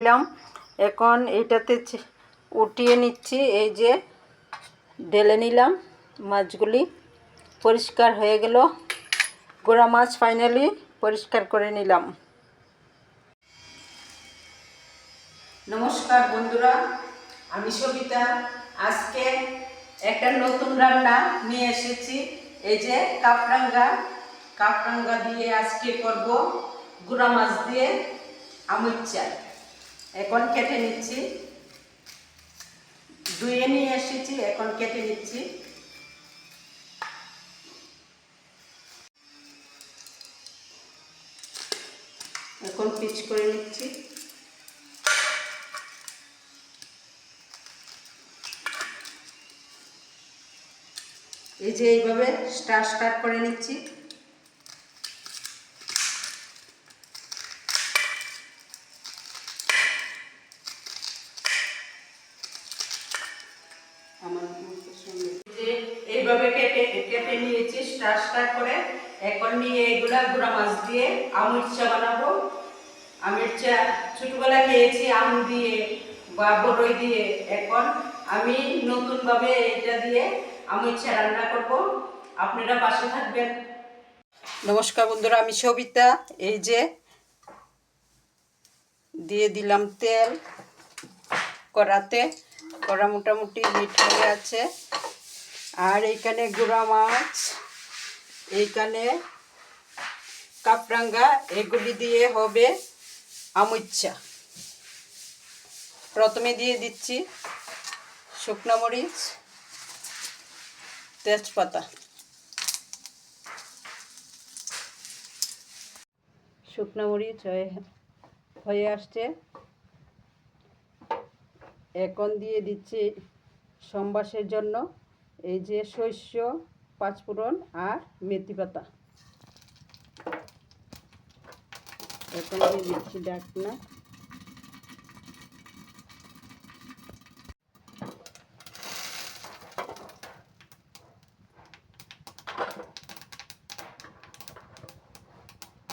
দিলাম। এখন এইটাতে চে- উঠিয়ে নিচ্ছি। এই যে ঢেলে নিলাম মাছগুলি। পরিষ্কার হয়ে গেল। গোড়া মাছ ফাইনালি পরিষ্কার করে নিলাম। নমস্কার বন্ধুরা, আমি সবিতা। আজকে একটা নতুন রান্না নিয়ে এসেছি। এই যে কাপরাঙ্গা কাপরাঙ্গা দিয়ে আজকে করব গুঁড়া মাছ দিয়ে আমির চাল। এখন কেটে নিচ্ছি। ধুয়ে নিয়ে এসেছি, এখন কেটে নিচ্ছি। এখন পিচ করে নিচ্ছি। এই যে এইভাবে স্টার স্টার করে নিচ্ছি। নিয়েছি স্টার স্টার করে এখন নিয়ে এগুলা গুঁড়া মাছ দিয়ে আমের চা বানাবো। আমের চা ছোটবেলা খেয়েছি, আম দিয়ে বা বড়ই দিয়ে। এখন আমি নতুনভাবে এটা দিয়ে আমের চা রান্না করব। আপনারা পাশে থাকবেন। নমস্কার বন্ধুরা, আমি সবিতা। এই যে দিয়ে দিলাম তেল কড়াতে। কড়া মোটামুটি হিট হয়ে আছে। আর এইখানে গুঁড়া মাছ। এইখানে কাপরাঙ্গা এগুলি দিয়ে হবে আমুচ্চা প্রথমে দিয়ে দিচ্ছি শুকনো মরিচ, তেজপাতা। শুকনো মরিচ হয়ে হয়ে আসছে। এখন দিয়ে দিচ্ছি সম্বাসের জন্য। এই যে শস্য পাঁচফোড়ন আর মেথি পাতা। এখন দিয়ে দিচ্ছি ডাকনা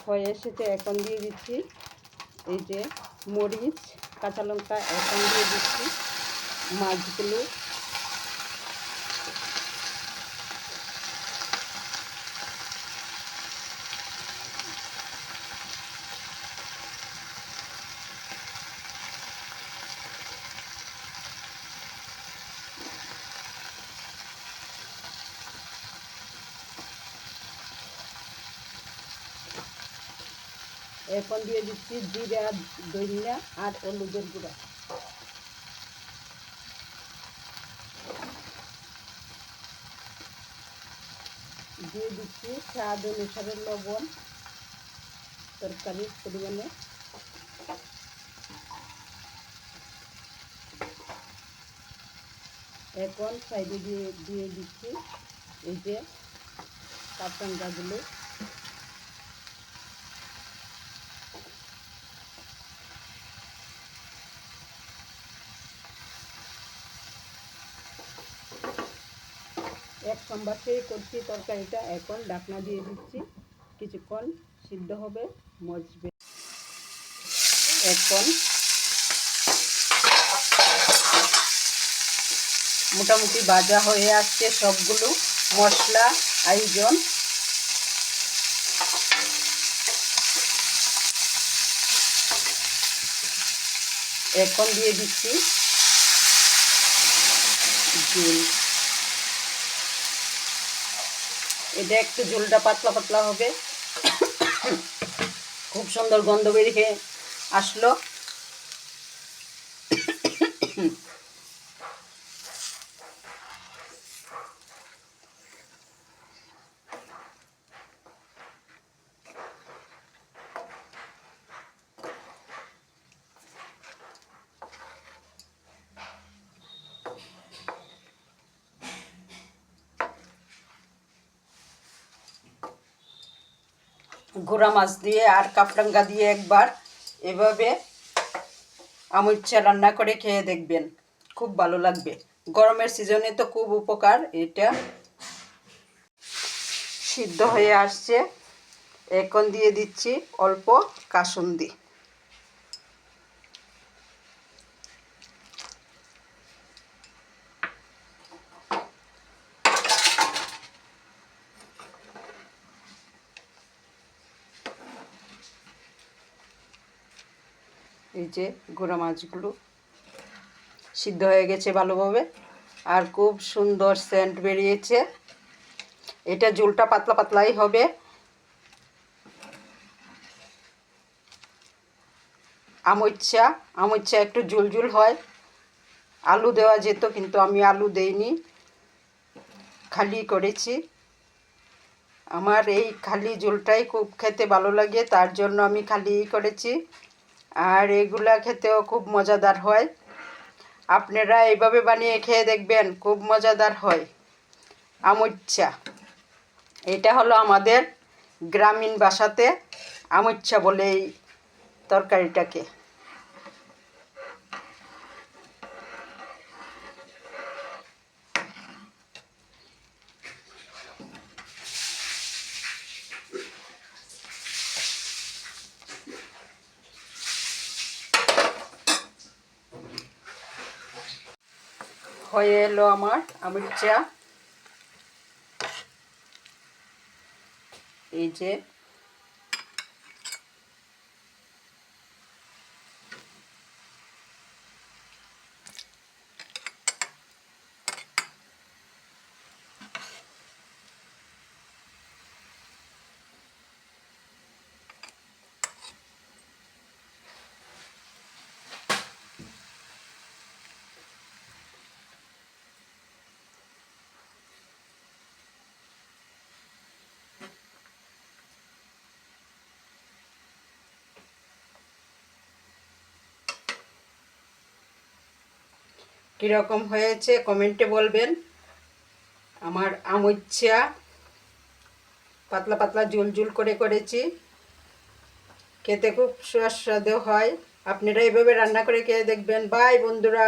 হয়ে এসেছে, এখন দিয়ে দিচ্ছি এই যে মরিচ, কাঁচা লঙ্কা, এখন দিয়ে দিচ্ছি মাছগুলো। এখন দিয়ে দিচ্ছি জিরা দইনা আর হলুদের গুঁড়া। দিয়ে দিচ্ছি স্বাদ অনুসারে লবণ, তরকারির পরিমাণে। এখন সাইডে দিয়ে দিয়ে দিচ্ছি এই যে কাঁচাঙ্গাগুলো এক সম্বাসেই করছি তরকারিটা। এখন ডাকনা দিয়ে দিচ্ছি। কিছুক্ষণ সিদ্ধ হবে, মজবে। এখন মোটামুটি ভাজা হয়ে আসছে সবগুলো। মশলা, আয়োজন। এখন দিয়ে দিচ্ছি। এটা একটু ঝোলটা পাতলা পাতলা হবে। খুব সুন্দর গন্ধ বেরিয়ে আসলো। গুঁড়া মাছ দিয়ে আর কাপরাঙ্গা দিয়ে একবার এভাবে আমুচ্চা রান্না করে খেয়ে দেখবেন। খুব ভালো লাগবে। গরমের সিজনে তো খুব উপকার, এটা সিদ্ধ হয়ে আসছে। এখন দিয়ে দিচ্ছি অল্প কাসুন্দি। এই যে গোড়া মাছগুলো সিদ্ধ হয়ে গেছে ভালোভাবে। আর খুব সুন্দর সেন্ট বেরিয়েছে। এটা ঝোলটা পাতলা পাতলাই হবে। আমচ্ছা আমচ্ছা একটু ঝুল হয়। আলু দেওয়া যেত, কিন্তু আমি আলু দেইনি। খালি করেছি। আমার এই খালি ঝোলটাই খুব খেতে ভালো লাগে, তার জন্য আমি খালিই করেছি। আর এগুলা খেতেও খুব মজাদার হয়। আপনারা এইভাবে বানিয়ে খেয়ে দেখবেন, খুব মজাদার হয়। আমুচ্ছা। এটা হলো আমাদের গ্রামীণ বাসাতে আমুচ্ছা বলে এই তরকারিটাকে। হয়ে এলো আমার আমের চা এই যে কীরকম হয়েছে কমেন্টে বলবেন। আমার আমচ্ছা, পাতলা পাতলা জুল জুল করে করেছি। খেতে খুব সুস্বাদু হয়। আপনারা এভাবে রান্না করে খেয়ে দেখবেন। বাই বন্ধুরা।